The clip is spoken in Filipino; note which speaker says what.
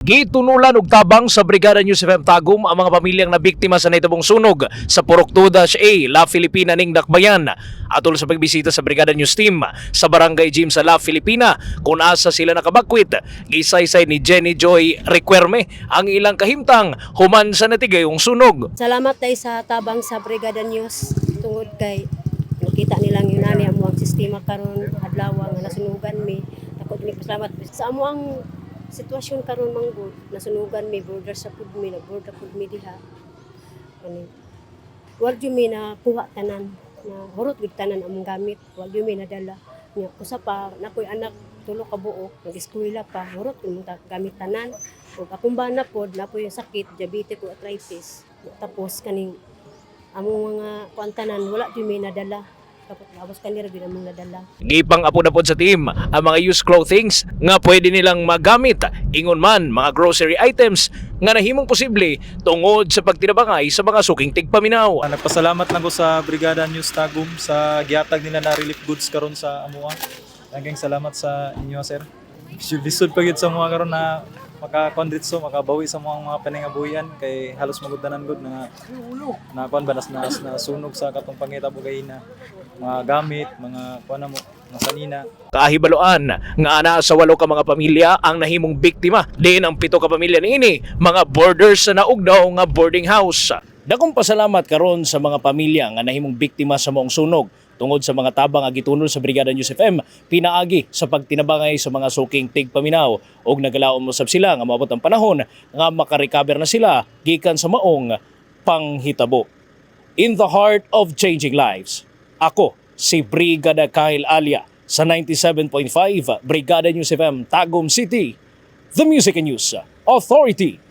Speaker 1: Gitunulan og tabang sa Brigada News FM Tagum ang mga pamilyang nabiktima sa naitabong sunog sa Purok 2-A, La Filipina ning Dakbayan. Atol sa pagbisita sa Brigada News Team sa Barangay Gym sa La Filipina kung asa sila nakabakwit. Gisaysay ni Jenny Joy Requerme ang ilang kahimtang human sa natigayong sunog.
Speaker 2: Salamat tayo sa tabang sa Brigada News tungod kay nakita nilang yun ang sistema karon adlaw nga nasunugan mi. Ako din pasalamat sa amo ang sitwasyon karon manggod nasunugan mi border sa pud mi nagborder pud mi diha. Ani. Wag jud mi na kuha tanan na hurot gid tanan among gamit. Wag jud mi nadala. Nya usa pa nakoy anak tulo ka buok nag-eskwela pa hurot imong gamit tanan. Ug akong bana pod napoy sakit diabetes o arthritis. Tapos kaning among mga kuantanan wala jud may nadala. Kapag lawas kanira gyud among nadala.
Speaker 1: Gipang apo na pod sa team ang mga used clothings nga pwede nilang magamit ingon man mga grocery items nga nahimong posible tungod sa pagtinabangay sa mga suking tigpaminaw.
Speaker 3: Ah, nagpasalamat lang ko sa Brigada News Tagum sa gihatag nila na relief goods karon sa Amua. Daghang salamat sa inyo sir. Lisod pa gyud sa mga karon na makakonditso, makabawi sa mga mga paningabuhian kay halos maguddanan gud na na kuan ba nas, nas, nasunog sa katong pangita bugay na mga gamit, mga kuan na mo, mga sanina.
Speaker 1: Kahibaloan nga ana sa walo ka mga pamilya ang nahimong biktima. Diin ang pito ka pamilya niini, mga borders sa naugnaw nga boarding house. Dakong pasalamat karon sa mga pamilya nga nahimong biktima sa moong sunog tungod sa mga tabang nga gitunol sa Brigada News FM pinaagi sa pagtinabangay sa mga suking tigpaminaw og nagalaom mo sab sila nga maabot ang panahon nga makarecover na sila gikan sa maong panghitabo. In the heart of changing lives. Ako si Brigada Kyle Alia sa 97.5 Brigada News FM Tagum City, The Music and News Authority.